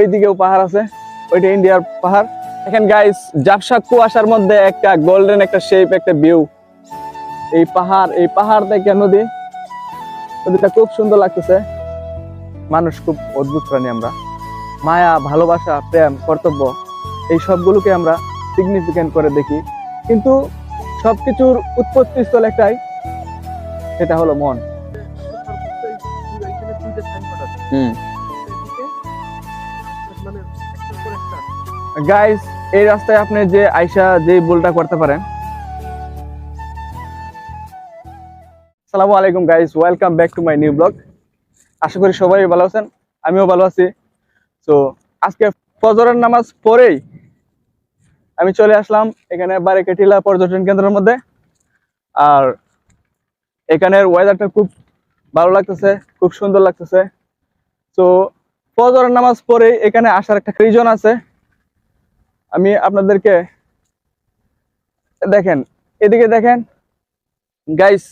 এইদিকেও পাহাড় আছে ওইটা ইন্ডিয়ার পাহাড়। এখানে গাইস জাপসা কুয়াশার মধ্যে একটা গোল্ডেন একটা শেপ একটা ভিউ এই পাহাড় এই পাহাড় থেকে নদী নদীটা খুব সুন্দর লাগতেছে। মানুষ খুব অদ্ভুত প্রাণী আমরা। মায়া ভালোবাসা প্রেম কর্তব্য এই সবগুলোকে আমরা সিগনিফিকেন্ট করে দেখি। কিন্তু সবকিছুর উৎপত্তি স্থল একটাই সেটা হলো মন। হুম। গাইস এই রাস্তায় আপনি যে আইসা যে ভুলটা করতে পারেন। সালামু আলাইকুম guys welcome back to my new blog আশা করি সবাই ভালো আছেন, আমিও ভালো আছি। তো আজকে ফজরের নামাজ পড়েই আমি চলে আসলাম এখানে বারেকেটিলা পর্যটন কেন্দ্রের মধ্যে। আর এখানের ওয়েদারটা খুব ভালো লাগতেছে, খুব সুন্দর লাগতেছে। তো ফজরের নামাজ পড়ে এখানে আসার একটা রিজন আছে। আমি আপনাদেরকে দেখেন, এদিকে দেখেন। গাইস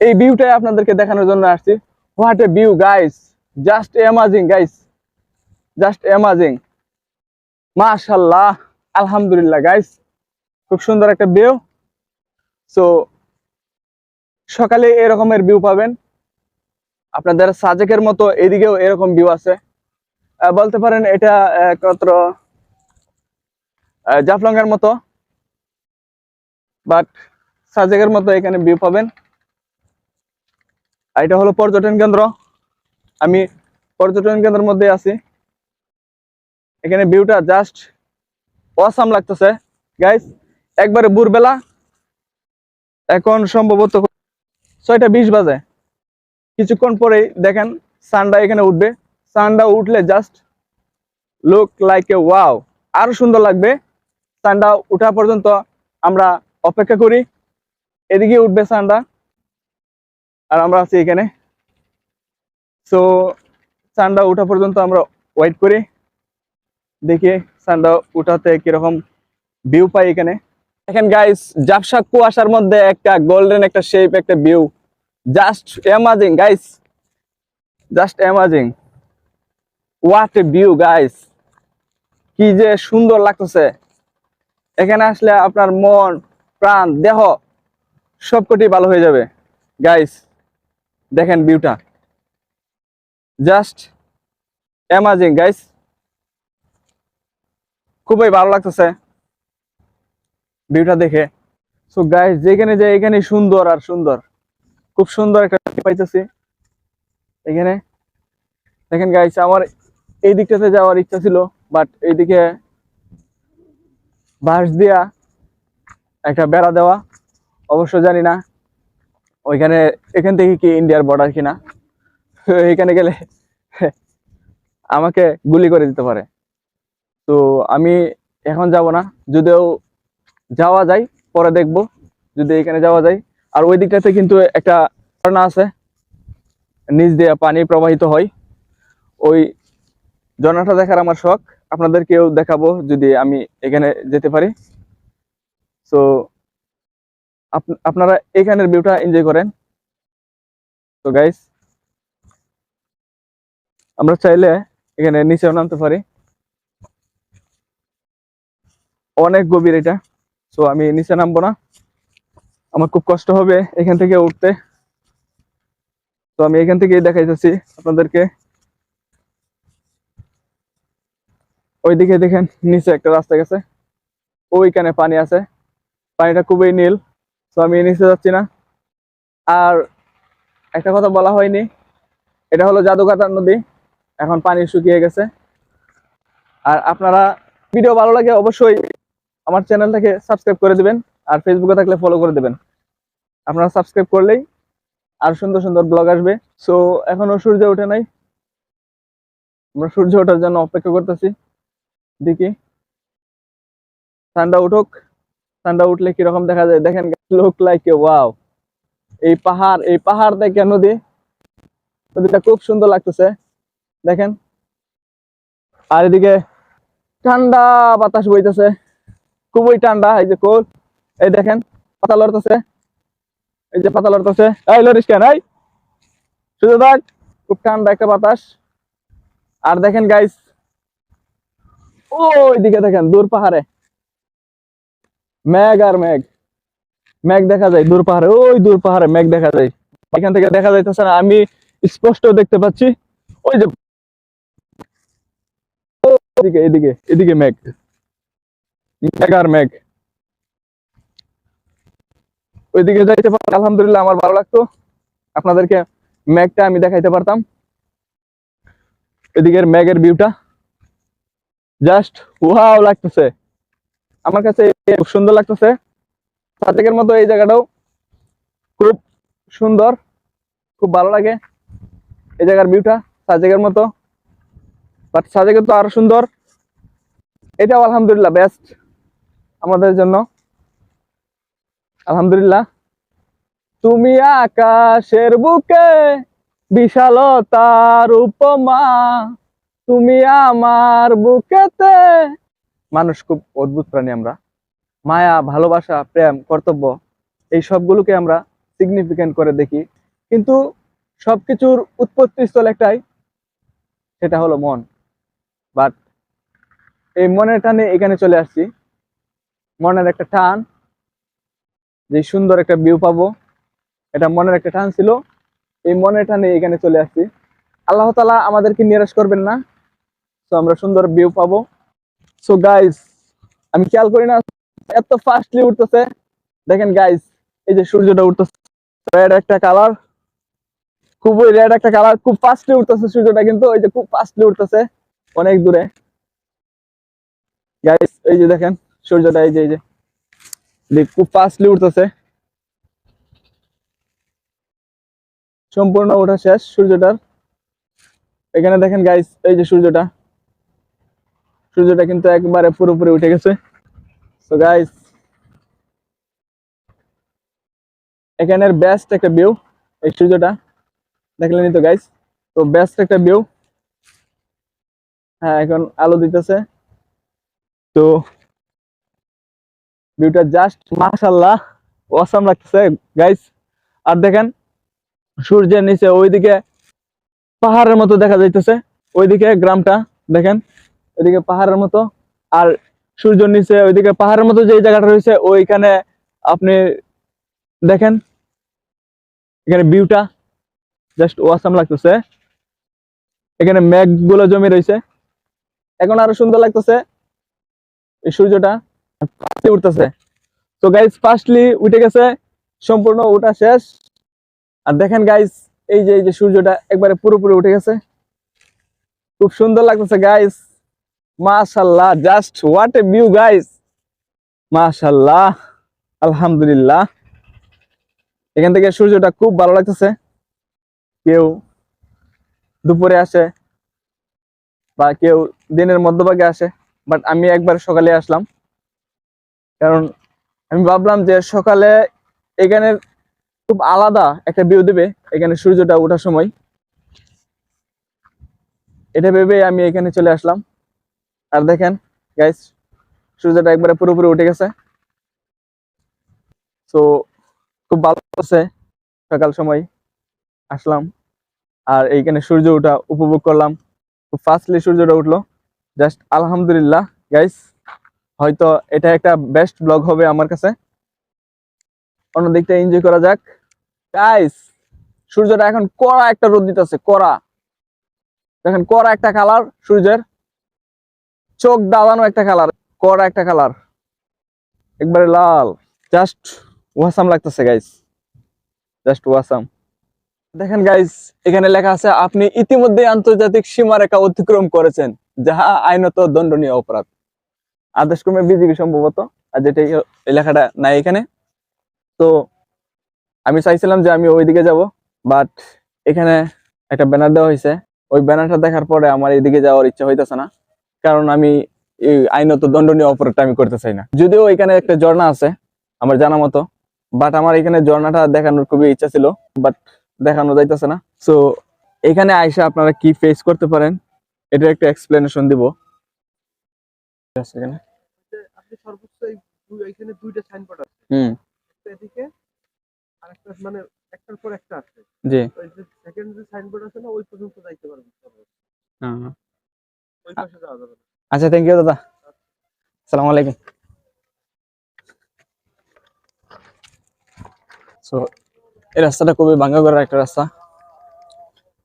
এই ভিউটাই আপনাদেরকে দেখানোর জন্য আসছি। What a view guys just amazing guys just amazing মাশাল্লাহ, আলহামদুলিল্লাহ গাইস খুব সুন্দর একটা ভিউ সো সকালে এরকমের ভিউ পাবেন। আপনাদের সাজেকের মতো এদিকেও এরকম ভিউ আছে। বলতে পারেন এটা একত্র জাফলঙ্গের মতো বাট সাজেকের মতো এখানে ভিউ পাবেন। আর এটা হলো পর্যটন কেন্দ্র। আমি পর্যটন কেন্দ্রের মধ্যে আছি। এখানে ভিউটা জাস্ট অসাম লাগতেছে। গাইস একবারে ভোরবেলা। এখন সম্ভবত ছয়টা বিশ বাজে। কিছুক্ষণ পরেই দেখেন সানডা এখানে উঠবে। সানডা উঠলে just look like a wow আরও সুন্দর লাগবে। সানডা উঠা পর্যন্ত আমরা অপেক্ষা করি। এদিকে উঠবে সানডা আর আমরা আছি এখানে। সো সানডা উঠা পর্যন্ত আমরা ওয়েট করি। দেখি সানডা উঠাতে কীরকম ভিউ পাই এখানে। দেখেন গাইস জাপসা কুয়াশার মধ্যে একটা গোল্ডেন একটা শেপ একটা view just amazing guys just amazing what a view guys কি যে সুন্দর লাগতেছে। এখানে আসলে আপনার মন, প্রাণ, দেহ সবকটি ভালো হয়ে যাবে। গাইস দেখেন ভিউটা জাস্ট অ্যামাজিং গাইস খুবই ভালো লাগতেছে ভিউটা দেখে। সো গাইস যেখানে যে এখানে সুন্দর আর সুন্দর। খুব সুন্দর একটা পাইতেছি। এখানে। দেখেন গাইস আমার এই দিকটাতে যাওয়ার ইচ্ছা ছিল বাট এইদিকে বাঁশ দিয়া একটা বেড়া দেওয়া। অবশ্য জানি না ওইখানে এখান থেকে কি ইন্ডিয়ার বর্ডার কিনা। এখানে গেলে আমাকে গুলি করে দিতে পারে। তো আমি এখন যাব না, যদিও যাওয়া যায়, পরে দেখব যদি এখানে যাওয়া যায়। আর ওই দিকটাতে কিন্তু একটা ঝর্ণা আছে, নিচ দিয়ে পানি প্রবাহিত হয়। ওই ঝর্ণাটা দেখার আমার শখ। আপনাদেরকেও দেখাবো যদি আমি এখানে যেতে পারি। সো আপনারা এখানের ভিউটা এনজয় করেন। তো গাইস আমরা চাইলে এখানে নিচেও নামতে পারি। অনেক গভীর এটা। সো আমি নিচে নামবো না। আমার খুব কষ্ট হবে এখান থেকে উঠতে। তো আমি এখান থেকেই দেখাইতেছি আপনাদেরকে। ওইদিকে দেখেন নিচে একটা রাস্তা গেছে। ওইখানে পানি আছে। পানিটা খুবই নীল, তো আমি নিচে যাচ্ছি না। আর একটা কথা বলা হয়নি, এটা হলো জাদুকাতার নদী। এখন পানি শুকিয়ে গেছে। আর আপনারা ভিডিও ভালো লাগে অবশ্যই আমার চ্যানেলটাকে সাবস্ক্রাইব করে দিবেন আর ফেসবুকে থাকলে ফলো করে দিবেন। আপনারা সাবস্ক্রাইব করলেই আর সুন্দর সুন্দর ব্লগ আসবে। সো এখনও সূর্য ওঠে নাই। আমরা সূর্য ওঠার জন্য অপেক্ষা করতেছি। দেখি। ঠান্ডা উঠুক, ঠান্ডা উঠলে কীরকম দেখা যায়? দেখেন লোক লাইক ওয়াও এই পাহাড় এই পাহাড় দেখে নদী, নদীটা খুব সুন্দর লাগতেছে। দেখেন। আর এদিকে ঠান্ডা বাতাস বইতেছে। খুবই ঠান্ডা, এই যে কোল এই দেখেন পাতা লড়তেছে। এই যে পাতা লড়তেছে। এই লরিস কেন? এই, শুধু দেখ খুব ঠান্ডা একটা বাতাস। আর দেখেন গাইস ওইদিকে দেখেন, দূর পাহাড়ে। মেঘ আর মেঘ। মেঘ দেখা যায় দূর পাহাড়ে, ওই দূর পাহাড়ে মেঘ দেখা যায়। এখান থেকে দেখা যাইতেছে না, আমি স্পষ্ট দেখতে পাচ্ছি, ওই যে এদিকে এদিকে এদিকে মেঘ। মেঘ আর মেঘ। ওইদিকে যাইতে পারলে আলহামদুলিল্লাহ আমার ভালো লাগতো। আপনাদেরকে মেঘটা আমি দেখাইতে পারতাম। এদিকের মেঘের ভিউটা জাস্ট ওয়াও লাগতেছে। আমার কাছে খুব সুন্দর লাগতেছে। সাজেকের মতো এই জায়গাটাও খুব সুন্দর, খুব ভালো লাগে। এই জায়গার ভিউটা সাজেকের মতো। বাট সাজেকের তো আরও সুন্দর। এটাও আলহামদুলিল্লাহ বেস্ট আমাদের জন্য। আলহামদুলিল্লাহ। তুমি আকাশের বুকে বিশালতার উপমা। তুমি আমার বুকেতে। মানুষ খুব অদ্ভুত প্রাণী আমরা। মায়া, ভালোবাসা, প্রেম, কর্তব্য, এই সবগুলোকে আমরা সিগনিফিকেন্ট করে দেখি। কিন্তু সবকিছুর উৎপত্তি স্থল একটাই, সেটা হলো মন। বাট এই মনের টানে এখানে চলে আসছি। মনের একটা টান, যে সুন্দর একটা ভিউ পাবো। এটা মনের একটা টান ছিল। এই মনের টানে এখানে চলে আসছি। আল্লাহ তালা আমাদেরকে নিরাশ করবেন না। তো আমরা সুন্দর ভিউ পাবো। সো গাইস আমি খেয়াল করি না, এত ফাস্টলি উঠতেছে। দেখেন গাইস এই যে সূর্যটা উঠতেছে রেড একটা কালার খুবই রেড একটা কালার খুব ফাস্টলি উঠতেছে সূর্যটা, কিন্তু ওই যে খুব ফাস্টলি উঠতেছে, অনেক দূরে। গাইস এই যে দেখেন, সূর্যটা এই যে এই যে খুব ফাস্টলি উঠতেছে। সম্পূর্ণ ওঠা শেষ সূর্যটার। এখানে দেখেন গাইস এই যে সূর্যটা। সূর্যটা কিন্তু একবারে পুরোপুরি উঠে গেছে। তো গাইস এখানের বেস্ট একটা ভিউ এই সূর্যটা। দেখলেনি তো গাইস তো বেস্ট একটা ভিউ হ্যাঁ এখন আলো দিতেছে। তো ভিউটা জাস্ট মাশাল্লাহ অসাম লাগতেছে গাইস আর দেখেন, সূর্যের নিচে ওইদিকে পাহাড়ের মতো দেখা যাইতেছে। ওইদিকে গ্রামটা, দেখেন। ওইদিকে পাহাড়ের মতো, আর সূর্যের নিচে ওইদিকে পাহাড়ের মতো যে জায়গাটা রয়েছে, ওইখানে আপনি দেখেন, এখানে ভিউটা জাস্ট ওয়াসাম লাগতেছে। এখানে মেঘগুলো জমে রয়েছে। এখন আরও সুন্দর লাগতেছে এই সূর্যটা। উঠতেছে। তো গাইজ ফার্স্টলি উঠে গেছে, সম্পূর্ণ ওঠা শেষ। আর দেখেন গাইজ এই যে এই যে সূর্যটা একবারে পুরোপুরি উঠে গেছে। খুব সুন্দর লাগতেছে গাইজ মাশাল্লাহ just what a view guys মাশাল্লাহ, আলহামদুলিল্লাহ। এখান থেকে সূর্যটা খুব ভালো লাগতেছে। কেউ দুপুরে আসে বা কেউ দিনের মধ্যভাগে আসে বাট আমি একবার সকালে আসলাম। কারণ আমি ভাবলাম যে সকালে এখানে খুব আলাদা একটা ভিউ দেবে, এখানে সূর্যটা ওঠার সময়। এটা ভেবে আমি এখানে চলে আসলাম। আর দেখেন গাইস সূর্যটা একবারে পুরোপুরি উঠে গেছে। তো খুব ভালো আছে সকাল সময় আসলাম। আর এইখানে সূর্য ওঠা উপভোগ করলাম। খুব ফাস্টলি সূর্যটা উঠল। জাস্ট আলহামদুলিল্লাহ গাইস হয়তো এটা একটা বেস্ট ব্লগ হবে আমার কাছে। অন্য দিকটা এনজয় করা যাক। গাইস সূর্যটা এখন কড়া একটা রোদ দিতেছে, কড়া। দেখেন, কড়া একটা কালার সূর্যের। চোখ দাদানো একটা কালার কড়া একটা কালার একবারে লাল। জাস্ট ওয়াসাম লাগতেছে গাইস জাস্ট ওয়াসাম। দেখেন গাইস এখানে লেখা আছে, আপনি ইতিমধ্যে আন্তর্জাতিক সীমারেখা অতিক্রম করেছেন, যাহা আইনত দণ্ডনীয় অপরাধ। আদেশ ক্রমে বিজিবি সম্ভবত, আর যেটা লেখাটা নাই এখানে। তো, আমি চাইছিলাম যে আমি ওইদিকে যাব বাট এখানে একটা ব্যানার দেওয়া হয়েছে। ওই ব্যানারটা দেখার পরে আমার এইদিকে যাওয়ার ইচ্ছা হইতেছে না। কারণ আমি আইনত দণ্ডনীয় অপরাধটা আমি করতে চাই না। যদিও এখানে একটা ঝর্ণা আছে আমার জানা মতো বাট আমার এখানে ঝর্ণাটা দেখানোর খুবই ইচ্ছা ছিল বাট দেখানো যাইতেছে না। সো এখানে আইসা আপনারা কি ফেস করতে পারেন এটা একটা এক্সপ্লেনেশন দিব। এখানে? যে আপনি সর্বোচ্চ এখানে দুইটা সাইনবোর্ড আছে। হুম। এদিকে আর মানে একটার পর একটা আছে। জি। সেকেন্ড যে সাইনবোর্ড আছে না ওই পর্যন্ত যাইতে পারবেন। ওই পাশে যাওয়া যাবে না আচ্ছা থ্যাংক ইউ দাদা। আসসালামু আলাইকুম। সো এই রাস্তাটা খুবই ভাঙ্গা করার একটা রাস্তা।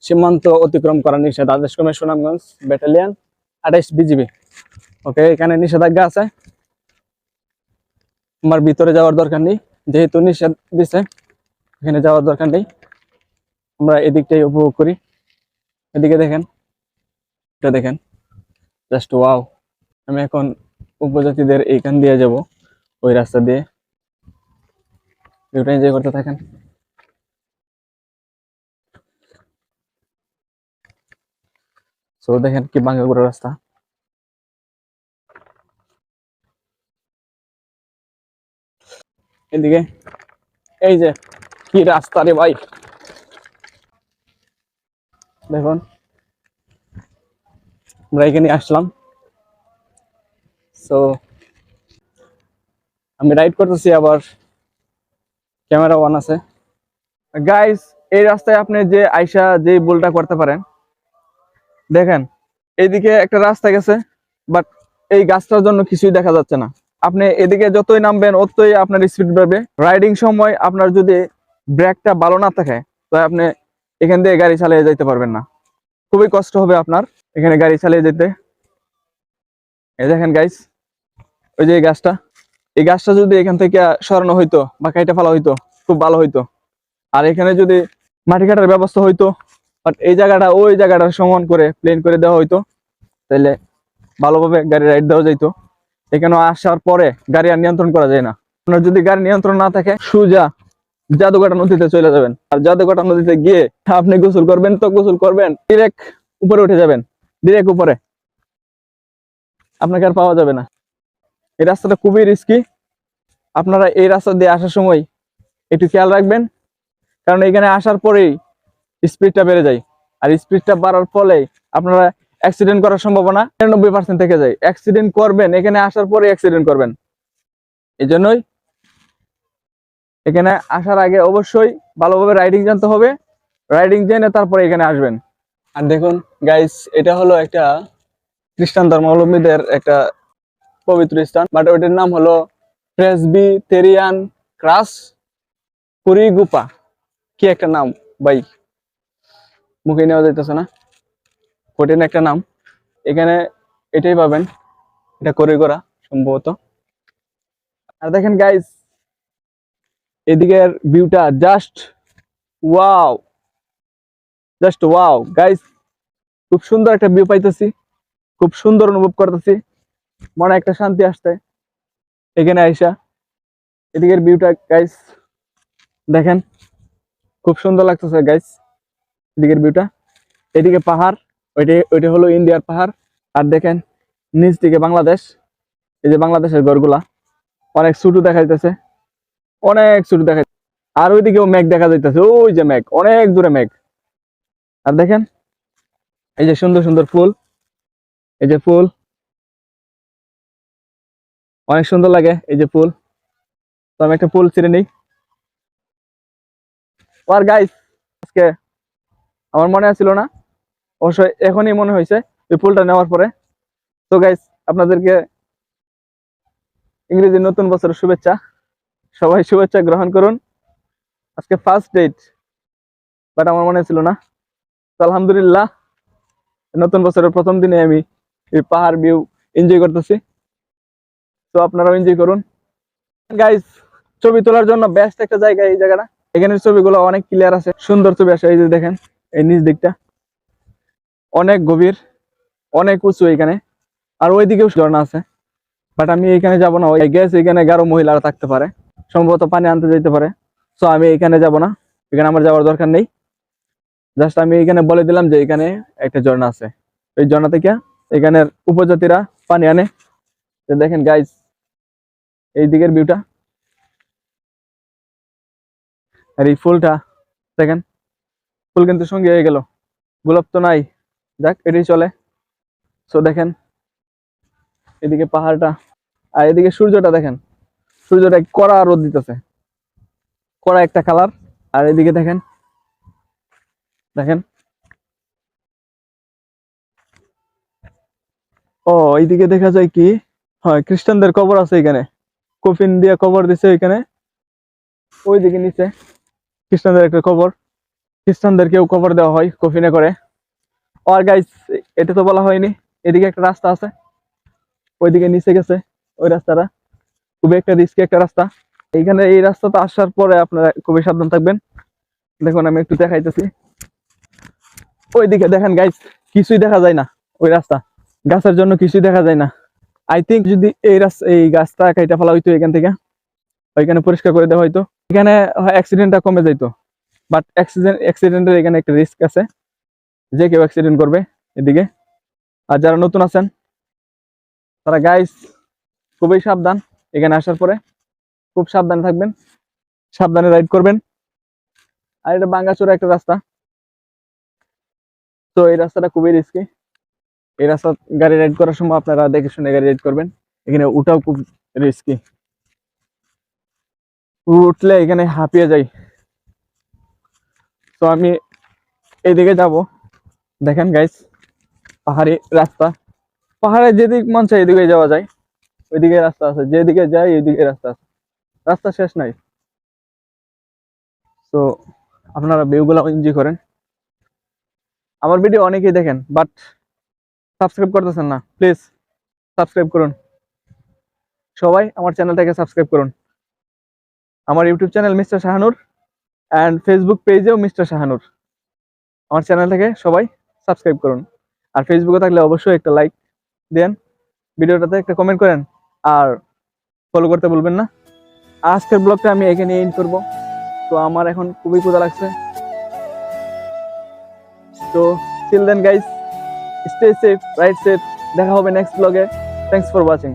সীমান্ত অতিক্রম করার নিষেধ। আদেশ ক্রমে সুনামগঞ্জ ব্যাটালিয়ান আঠাইশ বিজিবি ওকে এখানে নিষেধাজ্ঞা আছে। আমার ভিতরে যাওয়ার দরকার নেই। যেহেতু নিষেধ দিছে এখানে যাওয়ার দরকার নেই। আমরা এদিকটাই উপভোগ করি। এদিকে দেখেন। এটা দেখেন। জাস্ট ওয়াও আমি এখন উপজাতিদের এইখান দিয়ে যাব, ওই রাস্তা দিয়ে। ভিউটা এনজয় করতে থাকেন। সো দেখেন কি বাঙ্গা করে রাস্তা। এদিকে, এই যে, কি রাস্তা রে ভাই। দেখুন। আমরা এখানে আসলাম। সো আমি রাইড করতেছি আবার। ক্যামেরা ওয়ান আছে। গাইস এই রাস্তায় আপনি যে আইসা যে ভুলটা করতে পারেন, দেখেন এইদিকে একটা রাস্তা গেছে বাট এই গাছটার জন্য কিছুই দেখা যাচ্ছে না। আপনি এদিকে যতই নামবেন, অতই আপনার স্পিড বাড়বে। রাইডিং সময় আপনার যদি ব্রেকটা ভালো না থাকে তো আপনি এখান দিয়ে গাড়ি চালিয়ে যেতে পারবেন না। খুবই কষ্ট হবে আপনার। এখানে গাড়ি চালিয়ে যেতে। এই দেখেন গাইস ওই যে এই গাছটা। এই গাছটা যদি এখান থেকে সরানো হইতো বা কাইটা ফেলা হইতো, খুব ভালো হইতো। আর এখানে যদি মাটি কাটার ব্যবস্থা হইতো বাট এই জায়গাটা ওই জায়গাটা সমান করে প্লেন করে দেওয়া হইতো তাহলে ভালোভাবে গাড়ি রাইড দেওয়া যাইতো। এখানে আসার পরে গাড়ি আর নিয়ন্ত্রণ করা যায় না। আপনার যদি গাড়ি নিয়ন্ত্রণ না থাকে, সুজা জাদুঘাটা নদীতে চলে যাবেন। আর জাদুঘাটা নদীতে গিয়ে আপনি গোসল করবেন তো গোসল করবেন ডিরেক্ট উপরে উঠে যাবেন। ডিরেক্ট উপরে। আপনাকে আর পাওয়া যাবে না। এই রাস্তাটা খুবই রিস্কি আপনারা এই রাস্তা দিয়ে আসার সময় একটু খেয়াল রাখবেন। কারণ এখানে আসার পরেই স্পিডটা বেড়ে যায়। আর স্পিডটা বাড়ার ফলে আপনারা অ্যাক্সিডেন্ট করার সম্ভাবনা নিরানব্বই পার্সেন্ট থেকে যায়। অ্যাক্সিডেন্ট করবেন, এখানে আসার পরে অ্যাক্সিডেন্ট করবেন। এই জন্যই এখানে আসার আগে অবশ্যই ভালোভাবে রাইডিং জানতে হবে। রাইডিং জেনে তারপরে এখানে আসবেন। আর দেখুন গাইস এটা হলো একটা খ্রিস্টান ধর্মাবলম্বীদের একটা পবিত্র স্থান বাট ওইটার নাম হলো প্রেসবি তেরিয়ান ক্রাস কুরিগুপা। কি একটা নাম, ভাই? মুখে নেওয়া যাইতেছে না। কঠিন একটা নাম। এখানে এটাই পাবেন, এটা করে করা সম্ভবত। আর দেখেন গাইস এদিকের ভিউটা just wow just wow guys খুব সুন্দর একটা ভিউ পাইতেছি। খুব সুন্দর অনুভব করতেছি। মনে একটা শান্তি আসতে এখানে আইসা, এদিকের ভিউটা গাইস দেখেন। খুব সুন্দর লাগতেছে গাইস এদিকের ভিউটা এদিকে পাহাড়, ওইটা ওইটা হলো ইন্ডিয়ার পাহাড়। আর দেখেন, নিচ দিকে বাংলাদেশ। এই যে বাংলাদেশের ঘরগুলা, অনেক ছোট দেখা যাইতেছে অনেক ছোট দেখা আর ওইদিকেও মেঘ দেখা যাইতেছে। ওই যে মেঘ, অনেক দূরে মেঘ। আর দেখেন, এই যে সুন্দর সুন্দর ফুল, এই যে ফুল, অনেক সুন্দর লাগে এই যে ফুল। তো আমি একটা ফুল ছিঁড়ে নিই। আর গাইস আজকে আমার মনে আছিল না অবশ্যই এখনই মনে হয়েছে এই ফুলটা নেওয়ার পরে। তো গাইস আপনাদেরকে ইংরেজি নতুন বছরের শুভেচ্ছা। সবাই শুভেচ্ছা গ্রহণ করুন। আজকে ফার্স্ট ডেট বাট আমার মনে ছিল না। আলহামদুলিল্লাহ, নতুন বছরের প্রথম দিনে আমি এই পাহাড় ভিউ এনজয় করতেছি। তো আপনারাও এনজয় করুন। গাইস ছবি তোলার জন্য বেস্ট একটা জায়গা এই জায়গাটা। এখানে ছবিগুলো অনেক ক্লিয়ার আছে, সুন্দর ছবি আসে, এই যে দেখেন, এই নিচ দিকটা। অনেক গভীর, অনেক উঁচু এখানে, আর ওইদিকেও ঝর্ণা আছে। বাট আমি এখানে যাব না ওই গ্যাস এখানে গারো মহিলারা থাকতে পারে। সম্ভবত পানি আনতে যেতে পারে। তো আমি এখানে যাব না, এখানে আমার যাওয়ার দরকার নেই। জাস্ট আমি এখানে বলে দিলাম যে এখানে একটা ঝর্ণা আছে। এই ঝর্ণা থেকে এখানের উপজাতিরা পানি আনে। দেখেন গাইজ এই দিকের ভিউটা আর এই ফুলটা, দেখেন, ফুল কিন্তু সঙ্গে হয়ে গেল। গোলাপ তো নাই। যাক, এটাই চলে। সো দেখেন, এদিকে পাহাড়টা। আর এদিকে সূর্যটা, দেখেন, সূর্যটা কড়া রোদ দিতেছে। কড়া একটা কালার আর এদিকে দেখেন দেখেন। ও, এইদিকে দেখা যায় কি? হয়, খ্রিস্টানদের কবর আছে এখানে। কফিন দিয়ে কবর দিছে এখানে। ওইদিকে নিচে খ্রিস্টানদের একটা কবর। খ্রিস্টানদেরকেও কবর দেওয়া হয় কফিনে করে। আর গাইস এটা তো বলা হয়নি। এদিকে একটা রাস্তা আছে। ওইদিকে নিচে গেছে ওই রাস্তাটা। খুবই একটা রিস্কি একটা রাস্তা। এইখানে এই রাস্তাটা আসার পরে আপনারা খুবই সাবধান থাকবেন। দেখুন, আমি একটু দেখাইতেছি। ওইদিকে দেখেন গাইস কিছুই দেখা যায় না ওই রাস্তা। গাছের জন্য কিছুই দেখা যায় না। আই থিঙ্ক যদি এই রাস্তা এই গাছটা কাইটা ফেলা হইতো এখান থেকে, ওইখানে পরিষ্কার করে দেওয়া হইতো। এখানে অ্যাক্সিডেন্টটা কমে যাইতো। বাট অ্যাক্সিডেন্ট অ্যাক্সিডেন্টের এখানে একটা রিস্ক আছে। যে কেউ অ্যাক্সিডেন্ট করবে এদিকে। আর যারা নতুন আছেন, তারা গাইস খুবই সাবধান এখানে আসার পরে। খুব সাবধানে থাকবেন, সাবধানে রাইড করবেন। আর এটা বাঙ্গাচোরা একটা রাস্তা। তো এই রাস্তাটা খুবই রিস্কি এই রাস্তা গাড়ি রাইড করার সময় আপনারা দেখে শুনে গাড়ি রাইড করবেন। এখানে উঠাও খুব রিস্কি উঠলে এখানে হাঁপিয়ে যাই। তো আমি এইদিকে যাব। দেখেন গাইস পাহাড়ি রাস্তা। পাহাড়ে যেদিক মন চাই এদিকে যাওয়া যায়। ওইদিকে রাস্তা আছে। যেদিকে যাই ওইদিকে রাস্তা আছে। রাস্তা শেষ নাই। তো আপনারা ভিউগুলো এনজয় করেন। আমার ভিডিও অনেকেই দেখেন বাট সাবস্ক্রাইব করতেছেন না। প্লিজ সাবস্ক্রাইব করুন। সবাই আমার চ্যানেলটাকে সাবস্ক্রাইব করুন। আমার YouTube channel mister Shahanur and Facebook পেজেও mister Shahanur. আমার চ্যানেলটাকে সবাই সাবস্ক্রাইব করুন। আর ফেসবুকে থাকলে অবশ্যই একটা লাইক দেন, ভিডিওটাতে একটা কমেন্ট করেন, আর ফলো করতে বলবেন না। আজকের ব্লগটা আমি এখানে এন্ড করব। তো আমার এখন খুবই ক্ষুধা লাগছে। তো till then guys stay safe right safe দেখা হবে নেক্সট ব্লগে থ্যাংকস ফর ওয়াচিং